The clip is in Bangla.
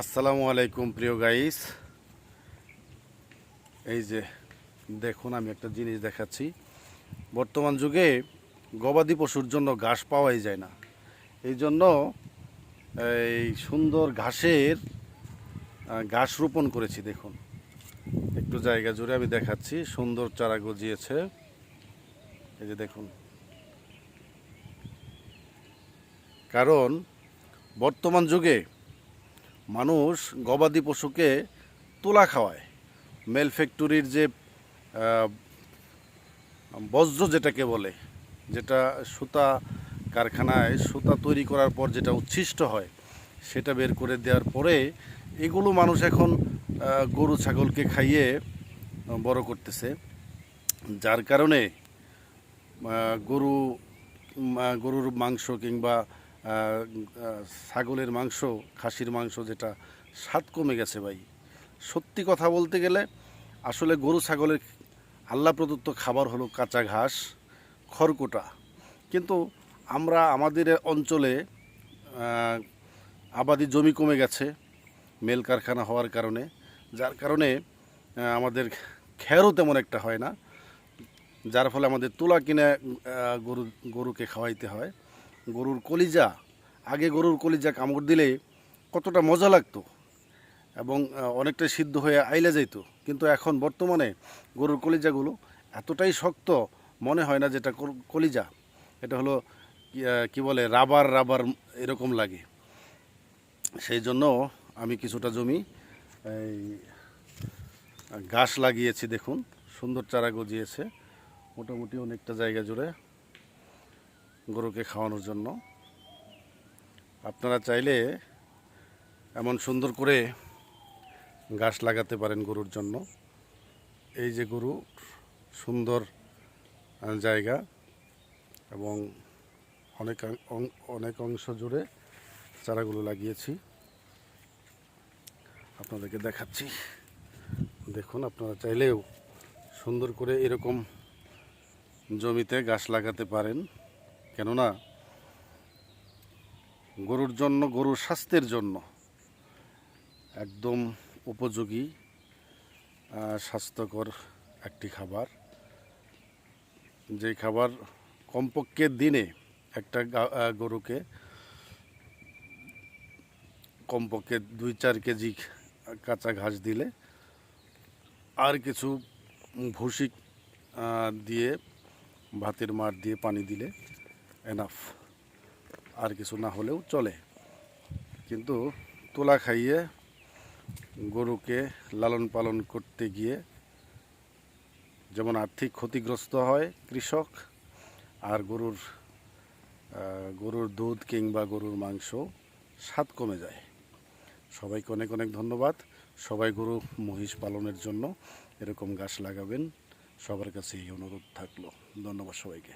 আসসালামু আলাইকুম, প্রিয় গাইস। এই যে দেখুন, আমি একটা জিনিস দেখাচ্ছি। বর্তমান যুগে গবাদি পশুর জন্য ঘাস পাওয়াই যায় না। এই জন্য এই সুন্দর ঘাসের ঘাস রোপণ করেছি, দেখুন। একটু জায়গা জুড়ে আমি দেখাচ্ছি, সুন্দর চারা গজিয়েছে। এই যে দেখুন। কারণ বর্তমান যুগে মানুষ গবাদি পশুকে তোলা খাওয়ায়। মেল ফ্যাক্টরির যে বজ্র যেটাকে বলে, যেটা সুতা কারখানায় সুতা তৈরি করার পর যেটা উচ্ছিষ্ট হয়, সেটা বের করে দেওয়ার পরে এগুলো মানুষ এখন গরু, ছাগলকে খাইয়ে, বড় করতেছে। যার কারণে গরু গরুর মাংস কিংবা ছাগলের মাংস, খাসির মাংস যেটা স্বাদ কমে গেছে ভাই। সত্যি কথা বলতে গেলে আসলে গরু ছাগলের আল্লাহ প্রদত্ত খাবার হলো কাঁচা ঘাস, খড়কুটা। কিন্তু আমরা আমাদের অঞ্চলে আবাদি জমি কমে গেছে মেল কারখানা হওয়ার কারণে, যার কারণে আমাদের খেরও তেমন একটা হয় না, যার ফলে আমাদের তুলা কিনে গরু, গরুকে খাওয়াইতে হয়। গরুর কলিজা, আগে গরুর কলিজা কামড় দিলে কতটা মজা লাগতো এবং অনেকটা সিদ্ধ হয়ে আইলে যেত কিন্তু এখন বর্তমানে গরুর কলিজাগুলো এতটাই শক্ত, মনে হয় না যেটা কলিজা। এটা হলো, কি বলে, রাবার রাবার এরকম লাগে। সেই জন্য আমি কিছুটা জমি, এই ঘাস লাগিয়েছি দেখুন, সুন্দর চারা গজিয়েছে। মোটামুটি অনেকটা জায়গা জুড়ে গরুকে খাওয়ানোর জন্য। আপনারা চাইলে এমন সুন্দর করে গাছ লাগাতে পারেন গরুর জন্য। এই যে গরু সুন্দর জায়গা এবং অনেক অনেক অংশ জুড়ে চারাগুলো লাগিয়েছি। আপনাদেরকে দেখাচ্ছি। দেখুন, আপনারা চাইলেও সুন্দর করে এরকম জমিতে গাছ লাগাতে পারেন। কেননা গরুর জন্য, গরুর স্বাস্থ্যের জন্য একদম উপযোগী স্বাস্থ্যকর একটি খাবার। যে খাবার কমপক্ষে দিনে একটা গরুকে কমপক্ষে দুই চার কেজি কাঁচা ঘাস দিলে আর কিছু ভুসি দিয়ে, ভাতের মার দিয়ে পানি দিলে এনাফ আর কিছু না হলেও চলে। কিন্তু তোলা খাইয়ে গরুকে লালন পালন করতে গিয়ে যেমন আর্থিক ক্ষতিগ্রস্ত হয় কৃষক, আর গরুর গরুর দুধ কিংবা গরুর মাংস স্বাদ কমে যায়। সবাইকে অনেক অনেক ধন্যবাদ। সবাই গরু মহিষ পালনের জন্য এরকম গাছ লাগাবেন, সবার কাছে এই অনুরোধ থাকল। ধন্যবাদ সবাইকে।